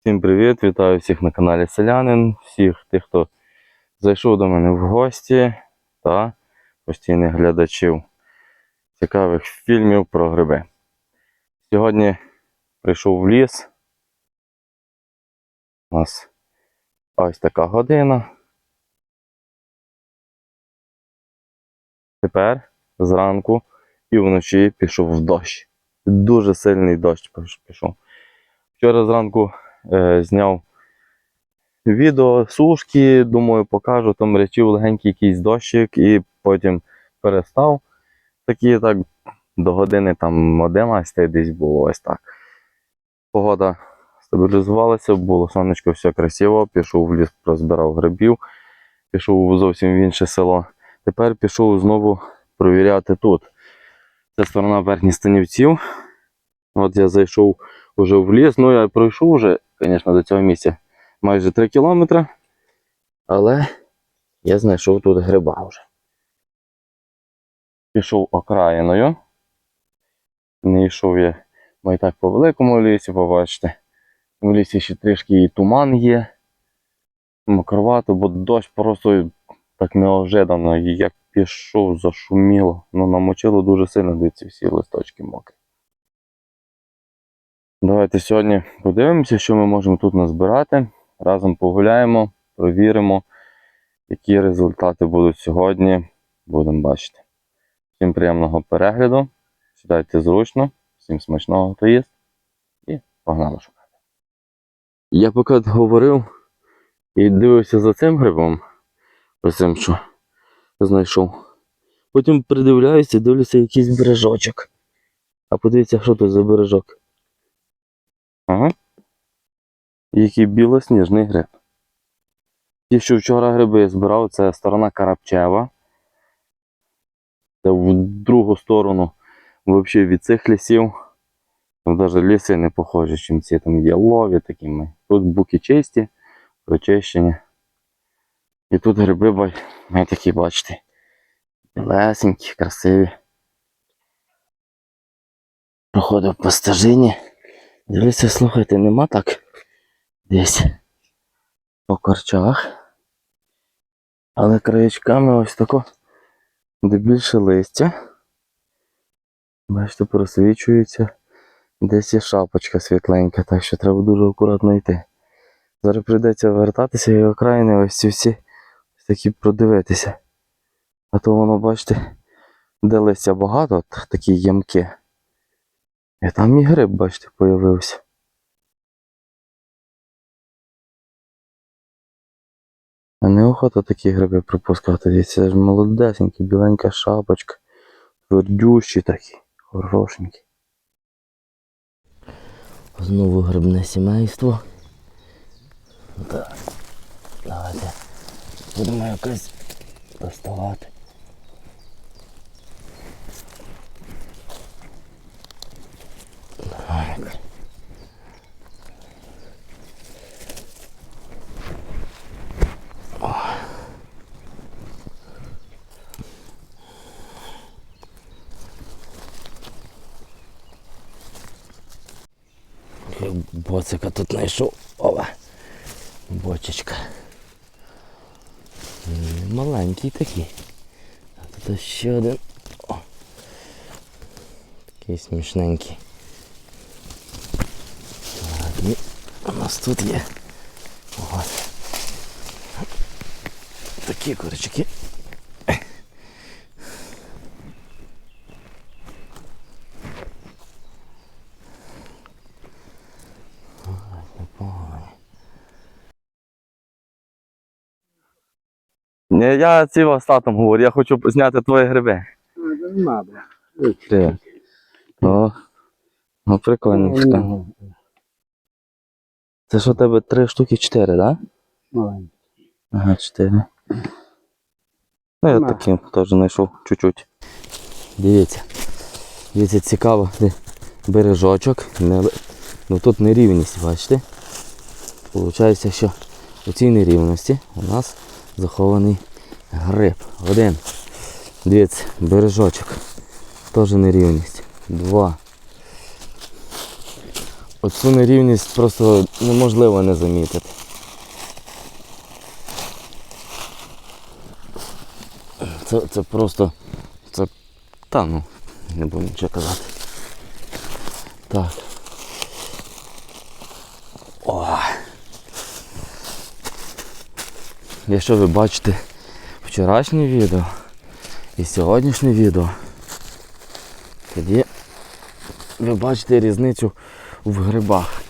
Всім привіт! Вітаю всіх на каналі Селянин, всіх тих, хто зайшов до мене в гості та постійних глядачів цікавих фільмів про гриби. Сьогодні прийшов в ліс. У нас ось така година. Тепер зранку і вночі пішов в дощ. Дуже сильний дощ пішов. Вчора зранку е, зняв відео сушки, думаю, покажу, там речів легенький якийсь дощик і потім перестав. Такі так до години там 11 десь було ось так. Погода стабілізувалася, було сонечко, все красиво, пішов в ліс, розбирав грибів, пішов зовсім в інше село. Тепер пішов знову провіряти тут. Це сторона верхніх станівців. От я зайшов уже в ліс. Ну, я пройшов вже, звісно, до цього місця майже 3 кілометри. Але я знайшов тут гриба вже. Пішов окраїною. Не йшов я май так по великому лісі, побачите. В лісі ще трішки і туман є. Мокровато, бо дощ просто так неожиданно. Як пішов, зашуміло. Ну, намочило дуже сильно, дивіться, всі листочки мокрі. Давайте сьогодні подивимося, що ми можемо тут назбирати. Разом погуляємо, провіримо, які результати будуть сьогодні. Будемо бачити. Всім приємного перегляду. Сідайте зручно, всім смачного хто їсть. І погнали шукати. Я поки говорив і дивився за цим грибом, ось цим, що знайшов. Потім придивляюся, дивлюся якийсь бережочок. А подивіться, що тут за бережок. Ага. Який білосніжний гриб. Ті, що вчора гриби я збирав, це сторона Карапчева. Це в другу сторону взагалі від цих лісів. Там навіть ліси не похожі, чим ці там є лові такими. Тут буки чисті, прочищені. І тут гриби бай, такі, бачите, білесенькі, красиві. Проходив по стежині. Дивіться, слухайте, нема так десь по корчах. Але краєчками ось тако, де більше листя. Бачите, просвічується. Десь є шапочка світленька, так що треба дуже акуратно йти. Зараз прийдеться вертатися і окраїни ось ці всі ось такі продивитися. А то воно, бачите, де листя багато, такі ямки. І там і гриб, бачите, появився. А неохота такі гриби пропускати. Це ж молодесенькі, біленька шапочка. Твердющі такі, хорошенькі. Знову грибне сімейство. Так. Давайте будемо якось доставати. Так. Боцика тут знайшов. Ова. Бочечка. Маленький такий. А тут ще один. О. Такий смішненький. Нас тут є. От. Такі курочки. Не, я ці з татом говорю, я хочу зняти твої гриби. Не надо. Привіт. Ну прикольно. Це що у тебе три штуки чотири, так? Да? Маленький. Ага, чотири. Ну, я таким теж знайшов чуть-чуть. Дивіться. Дивіться, цікаво. де Бережочок. Не... Ну тут нерівність, бачите? Получається, що у цій нерівності у нас захований гриб. Один. Дивіться, бережочок. Теж нерівність. Два. Оцю нерівність просто неможливо не замітити. Це, це просто. Це. Та ну, не буду нічого казати. Так. О. Якщо ви бачите вчорашнє відео і сьогоднішнє відео, тоді ви бачите різницю в грибах.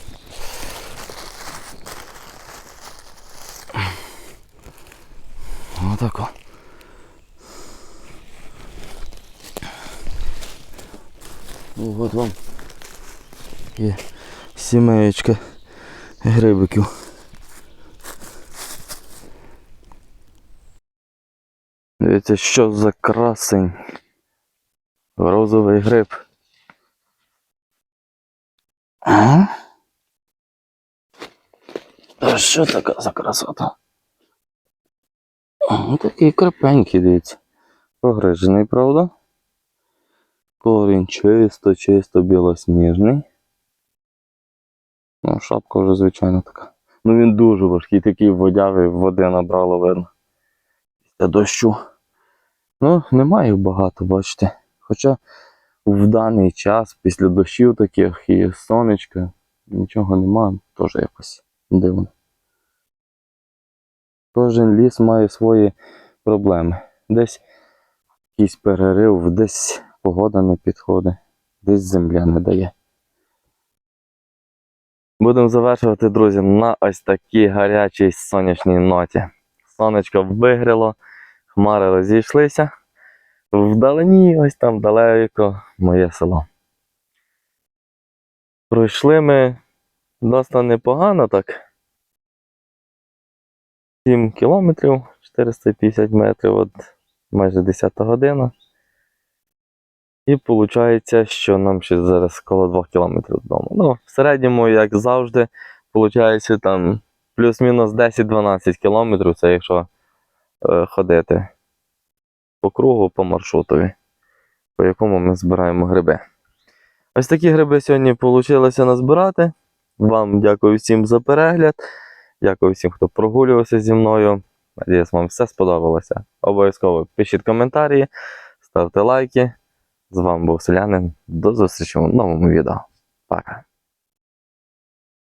Отако. Ну, От вам є сімеєчка грибиків. Дивіться, що за красень. Розовий гриб. Ага. А що така за красота? Ага, такий крепенький, дивіться. Погрижений, правда? Корінь чисто, чисто білосніжний. Ну, шапка вже звичайно така. Ну він дуже важкий, такий водявий, води набрало видно. Після дощу. Ну, немає багато, бачите. Хоча в даний час, після дощів таких і сонечка, нічого немає, теж якось дивно. Кожен ліс має свої проблеми. Десь якийсь перерив, десь погода не підходить, десь земля не дає. Будемо завершувати, друзі, на ось такій гарячій сонячній ноті. Сонечко вигріло, хмари розійшлися. Вдалині, ось там далеко, моє село. Пройшли ми досить непогано так. 7 кілометрів, 450 метрів, от майже 10 година. І виходить, що нам ще зараз коло 2 кілометрів додому. Ну, в середньому, як завжди, виходить там плюс-мінус 10-12 кілометрів, це якщо е, ходити по кругу, по маршрутові, по якому ми збираємо гриби. Ось такі гриби сьогодні вийшло назбирати. Вам дякую всім за перегляд. Дякую всім, хто прогулювався зі мною. Надіюсь, вам все сподобалося. Обов'язково пишіть коментарі, ставте лайки. З вами був Селянин. До зустрічі в новому відео. Пока.